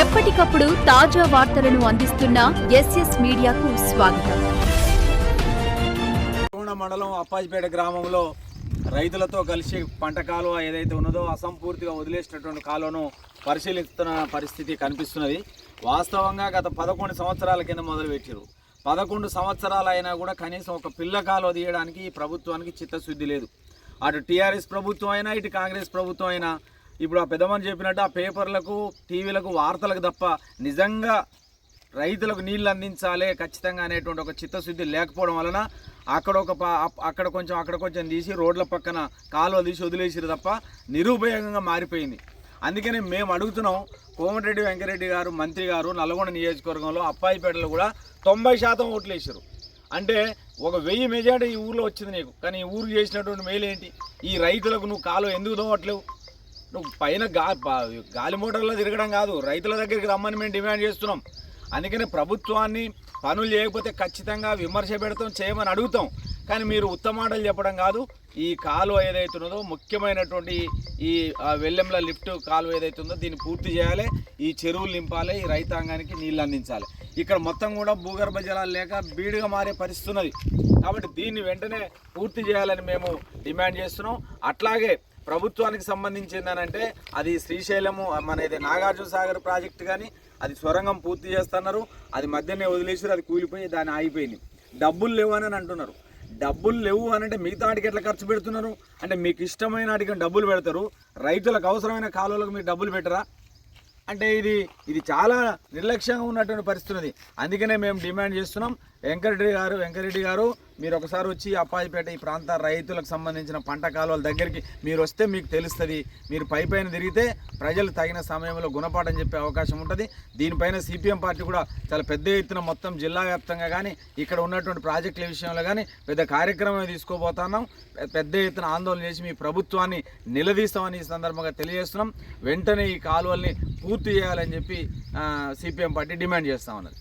ఎప్పటికప్పుడు తాజా వార్తలను అందిస్తున్న ఎస్ఎస్ మీడియాకు స్వాగతం. మండలం అప్పాజిపేట గ్రామంలో రైతులతో కలిసి పంట కాలువ ఏదైతే ఉన్నదో అసంపూర్తిగా వదిలేసినటువంటి కాలువను పరిశీలిస్తున్న పరిస్థితి కనిపిస్తున్నది. వాస్తవంగా గత పదకొండు సంవత్సరాల కింద మొదలుపెట్టారు. పదకొండు సంవత్సరాలు అయినా కూడా కనీసం ఒక పిల్ల కాలువ తీయడానికి ఈ ప్రభుత్వానికి చిత్తశుద్ధి లేదు. అటు టీఆర్ఎస్ ప్రభుత్వం అయినా ఇటు కాంగ్రెస్ ప్రభుత్వం అయినా ఇప్పుడు ఆ పెద్దమని చెప్పినట్టు ఆ పేపర్లకు టీవీలకు వార్తలకు తప్ప నిజంగా రైతులకు నీళ్ళు అందించాలి ఖచ్చితంగా అనేటువంటి ఒక చిత్తశుద్ధి లేకపోవడం వలన అక్కడ ఒక అక్కడ కొంచెం అక్కడ కొంచెం తీసి రోడ్ల పక్కన కాలువ తీసి వదిలేసిరు తప్ప నిరుపయోగంగా మారిపోయింది. అందుకని మేము అడుగుతున్నాం కోమటిరెడ్డి వెంకరెడ్డి గారు మంత్రి గారు నల్గొండ నియోజకవర్గంలో అప్పాయిపేటలో కూడా తొంభై శాతం ఓట్లు వేసారు అంటే ఒక వెయ్యి మెజార్టీ ఈ ఊర్లో వచ్చింది నీకు. కానీ ఈ ఊరు చేసినటువంటి మేలు ఏంటి ఈ రైతులకు నువ్వు కాలువ ఎందుకు తోవట్లేవు నువ్వు పైన గా గాలి మోటార్లో తిరగడం కాదు రైతుల దగ్గరికి రమ్మని మేము డిమాండ్ చేస్తున్నాం. అందుకని ప్రభుత్వాన్ని పనులు చేయకపోతే ఖచ్చితంగా విమర్శ పెడతాం చేయమని అడుగుతాం. కానీ మీరు ఉత్తమాటలు చెప్పడం కాదు ఈ కాలువ ఏదైతున్నదో ముఖ్యమైనటువంటి ఈ వెల్లెంల లిఫ్ట్ కాలువ ఏదైతుందో దీన్ని పూర్తి చేయాలి. ఈ చెరువులు నింపాలి ఈ రైతాంగానికి నీళ్ళు అందించాలి. ఇక్కడ మొత్తం కూడా భూగర్భ జలాలు లేక బీడుగా మారే పరిస్థితి ఉన్నది కాబట్టి దీన్ని వెంటనే పూర్తి చేయాలని మేము డిమాండ్ చేస్తున్నాం. అట్లాగే ప్రభుత్వానికి సంబంధించిందనంటే అది శ్రీశైలము మన ఇది నాగార్జున సాగర్ ప్రాజెక్టు కానీ అది సొరంగం పూర్తి చేస్తున్నారు. అది మధ్యనే వదిలేసారు అది కూలిపోయి దాన్ని ఆగిపోయింది. డబ్బులు లేవు అని అంటున్నారు. డబ్బులు లేవు అని అంటే మిగతా వాటికి ఎట్లా ఖర్చు పెడుతున్నారు? అంటే మీకు ఇష్టమైన వాటికి డబ్బులు పెడతారు. రైతులకు అవసరమైన కాలువలకు మీరు డబ్బులు పెట్టరా? అంటే ఇది ఇది చాలా నిర్లక్ష్యంగా ఉన్నటువంటి పరిస్థితి ఉంది. అందుకనే మేము డిమాండ్ చేస్తున్నాం. వెంకరెడ్డి గారు వెంకరెడ్డి గారు మీరు ఒకసారి వచ్చి అప్పాయిపేట ఈ ప్రాంత రైతులకు సంబంధించిన పంట కాలువల దగ్గరికి మీరు వస్తే మీకు తెలుస్తుంది. మీరు పై పైన తిరిగితే ప్రజలు తగిన సమయంలో గుణపాఠం చెప్పే అవకాశం ఉంటుంది. దీనిపైన సిపిఎం పార్టీ కూడా చాలా పెద్ద ఎత్తున మొత్తం జిల్లా వ్యాప్తంగా కానీ ఇక్కడ ఉన్నటువంటి ప్రాజెక్టుల విషయంలో కానీ పెద్ద కార్యక్రమం తీసుకోబోతున్నాం. పెద్ద ఎత్తున ఆందోళన చేసి మీ ప్రభుత్వాన్ని నిలదీస్తామని ఈ సందర్భంగా తెలియజేస్తున్నాం. వెంటనే ఈ కాలువల్ని పూర్తి చేయాలని చెప్పి సిపిఎం పార్టీ డిమాండ్ చేస్తా ఉన్నది.